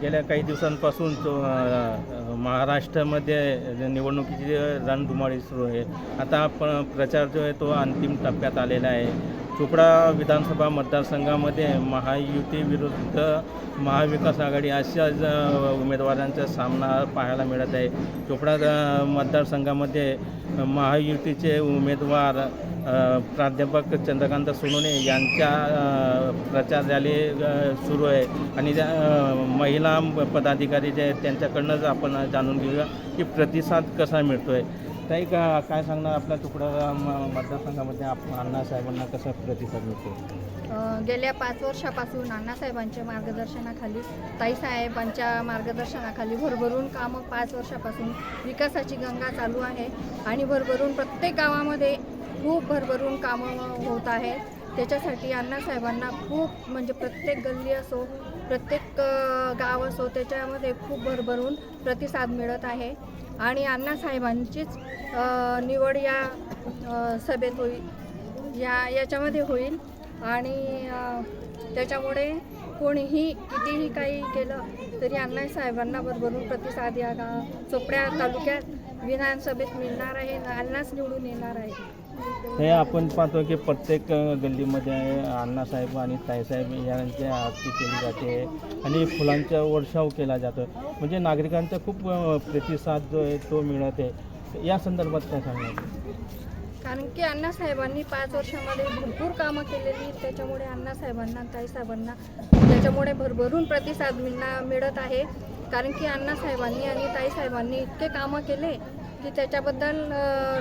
गेल्या काही दिवसांपासून तो, महाराष्ट्रामध्ये निवडणुकीची रणधुमाळी सुरू आहे. आता आपण प्रचार जो आहे तो अंतिम टप्प्यात आलेला आहे. चोपडा विधानसभा मतदारसंघामध्ये महायुती विरुद्ध महाविकास आघाडी अशा उमेदवारांचा सामना पाहायला मिळत आहे. चोपडा मतदारसंघामध्ये महायुतीचे उमेदवार प्राध्यापक चंद्रकांत सोनोने यांच्या प्रचार रॅली सुरू आहे. आणि त्या महिला पदाधिकारी जे आहेत त्यांच्याकडनंच आपण जाणून घेऊया की प्रतिसाद कसा मिळतो आहे ताई का काय सांगणार आपल्या तुकडा मतदारसंघामध्ये अण्णासाहेबांना कसा प्रतिसाद मिळतो? गेल्या पाच वर्षापासून अण्णासाहेबांच्या मार्गदर्शनाखाली ताईसाहेबांच्या मार्गदर्शनाखाली भरभरून कामं पाच वर्षापासून विकासाची गंगा चालू आहे आणि भरभरून प्रत्येक गावामध्ये खूप भरभरून कामं होत आहे त्याच्यासाठी अण्णासाहेबांना खूप म्हणजे प्रत्येक गल्ली असो प्रत्येक गाव असो त्याच्यामध्ये खूप भरभरून प्रतिसाद मिळत आहे. आणि अण्णासाहेबांचीच निवड या सभेत होईल. या याच्यामध्ये होईल. आणि त्याच्यामुळे कोणीही कितीही काही केलं तरी अण्णा साहेबांना भरभरून प्रतिसाद या गा चोपड्या तालुक्यात विधानसभेत मिळणार आहे अण्णाच निवडून येणार आहे. हे आपण पाहतो की प्रत्येक गल्लीमध्ये अण्णासाहेब आणि ताईसाहेब यांची आरती केली जाते आणि फुलांचा वर्षाव केला जातो. म्हणजे नागरिकांचा खूप प्रतिसाद जो आहे तो मिळत आहे. या संदर्भात काय सांगणार? कारण की अण्णासाहेबांनी पाच वर्षामध्ये भरपूर कामं केलेली त्याच्यामुळे अण्णासाहेबांना ताईसाहेबांना त्याच्यामुळे भरभरून प्रतिसाद मिळणार मिळत आहे. कारण की अण्णासाहेबांनी आणि ताईसाहेबांनी इतके कामं केले की त्याच्याबद्दल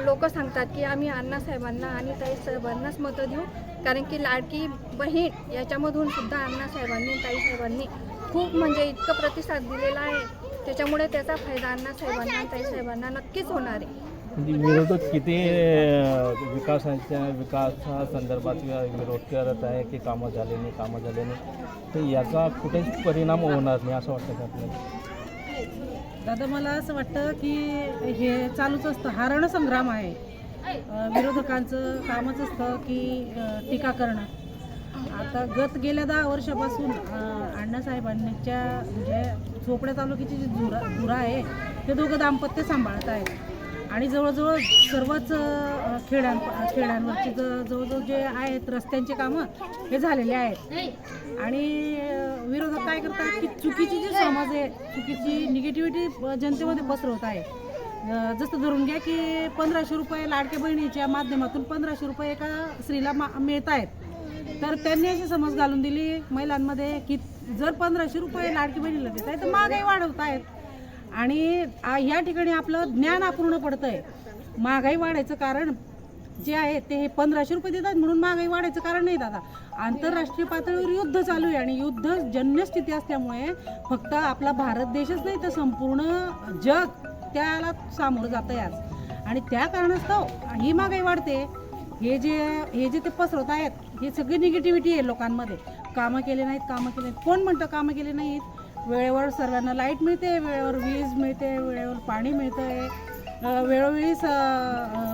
लोक सांगतात की आम्ही अण्णासाहेबांना आणि ताईसाहेबांनाच मतं देऊ. कारण की लाडकी बहीण याच्यामधून सुद्धा अण्णासाहेबांनी आणि ताईसाहेबांनी खूप म्हणजे इतकं प्रतिसाद दिलेला आहे. त्याच्यामुळे त्याचा फायदा अण्णासाहेबांना आणि ताईसाहेबांना नक्कीच होणार आहे. म्हणजे विरोधक किती विकासाच्या विकासाच्या विकासासंदर्भात विरोध करत आहे की कामं झाले नाही कामं झाले नाही तर याचा कुठेच परिणाम होणार नाही असं वाटतं का आपल्याला? दादा मला असं वाटतं की हे चालूच असतं. हा रणसंग्राम आहे विरोधकांचं कामच असतं की टीका करणं. आता गत गेल्या दहा वर्षापासून अण्णासाहेबांच्या म्हणजे चोपड्या तालुक्याची जी धुरा धुरा आहे ते दोघं दाम्पत्य सांभाळत आहेत. आणि जवळजवळ सर्वच खेड्यां खेड्यांवरचे ज- जवळजवळ जे आहेत रस्त्यांचे कामं हे झालेले आहेत. आणि विरोधक काय करतात की चुकीची जी समाज आहे चुकीची निगेटिव्हिटी जनतेमध्ये पसरवत आहे. जसं धरून घ्या की पंधराशे रुपये लाडक्या बहिणीच्या माध्यमातून पंधराशे रुपये एका स्त्रीला मा मिळत आहेत. तर त्यांनी अशी समज घालून दिली महिलांमध्ये की जर पंधराशे रुपये लाडकी बहिणीला देत आहे तर महागाई वाढवत आहेत. आणि या ठिकाणी आपलं ज्ञान अपूर्ण पडतं आहे महागाई वाढायचं कारण जे आहे ते हे पंधराशे रुपये देतात म्हणून महागाई वाढायचं कारण नाही दादा. आंतरराष्ट्रीय पातळीवर युद्ध चालू आहे आणि युद्ध जन्य स्थिती असल्यामुळे फक्त आपला भारत देशच नाही तर संपूर्ण जग त्याला सामोरं जातं आहे आज आणि त्या कारणास्तव ही महागाई वाढते. हे जे हे जे ते पसरवत आहेत हे सगळी निगेटिव्हिटी आहे लोकांमध्ये. कामं केले नाहीत कामं केले नाहीत. कोण म्हणतं कामं केले नाहीत? वेळेवर सर्वांना लाइट मिळते वेळेवर वीज मिळते वेळेवर पाणी मिळतं आहे वेळोवेळी स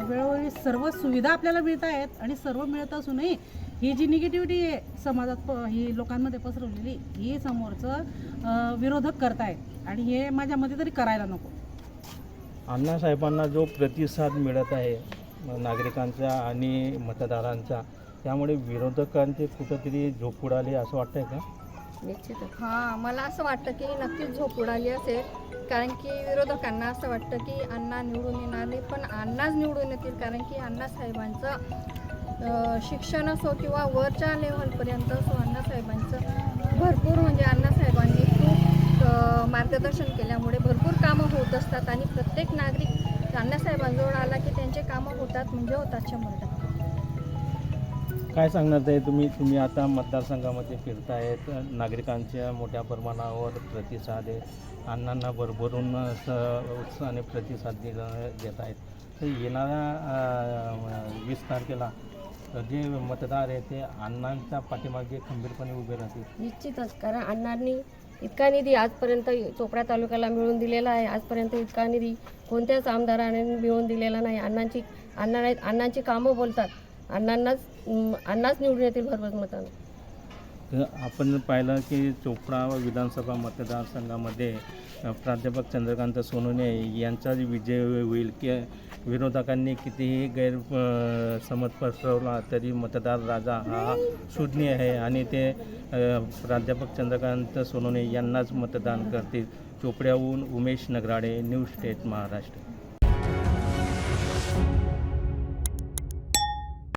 वेळोवेळी सर्व सुविधा आपल्याला मिळत आहेत आणि सर्व मिळत असूनही ही जी निगेटिव्हिटी आहे समाजात प ही लोकांमध्ये पसरवलेली ही समोरचं विरोधक विरोधक करतायत. आणि हे माझ्या मते तरी करायला नको. अण्णासाहेबांना जो प्रतिसाद मिळत आहे नागरिकांचा आणि मतदारांचा त्यामुळे विरोधकांचे कुठंतरी झोप उडाली असं वाटतंय का? निश्चितच. हां मला असं वाटतं की नक्कीच झोप उडाली असेल. कारण की विरोधकांना असं वाटतं की अण्णा निवडून येणार नाही पण अण्णाच निवडून येतील. कारण की अण्णासाहेबांचं शिक्षण असो किंवा वरच्या लेव्हलपर्यंत असो अण्णासाहेबांचं भरपूर म्हणजे अण्णासाहेबांनी खूप मार्गदर्शन केल्यामुळे भरपूर कामं होत असतात. आणि प्रत्येक नागरिक अण्णासाहेबांजवळ आला की त्यांचे कामं होतात म्हणजे होतात शंभर टक्के. काय सांगणार आहे तुम्ही तुम्ही आता मतदारसंघामध्ये फिरतायत नागरिकांच्या मोठ्या प्रमाणावर प्रतिसाद आहे. अण्णांना भरभरून स उत्साहाने प्रतिसाद दिला देत आहेत तर येणाऱ्या वीस तारखेला जे मतदार आहेत ते अण्णांच्या पाठीमागे खंबीरपणे उभे राहतील. निश्चितच कारण अण्णांनी इतका निधी आजपर्यंत चोपडा तालुक्याला मिळून दिलेला आहे. आजपर्यंत इतका निधी कोणत्याच आमदाराने मिळवून दिलेला नाही. अण्णांची अण्णा अण्णांची कामं बोलतात. अण्णांनाच अण्णाच निवडून येतील भरभर मतानं आपण पाहिलं की चोपडा विधानसभा मतदारसंघामध्ये प्राध्यापक चंद्रकांत सोनोने यांचा विजय होईल की विरोधकांनी कितीही गैर समज पसरवला तरी मतदार राजा हा शून्य आहे आणि ते प्राध्यापक चंद्रकांत सोनोने यांनाच मतदान करतील. चोपड्याहून उमेश नगराडे न्यूज स्टेट महाराष्ट्र.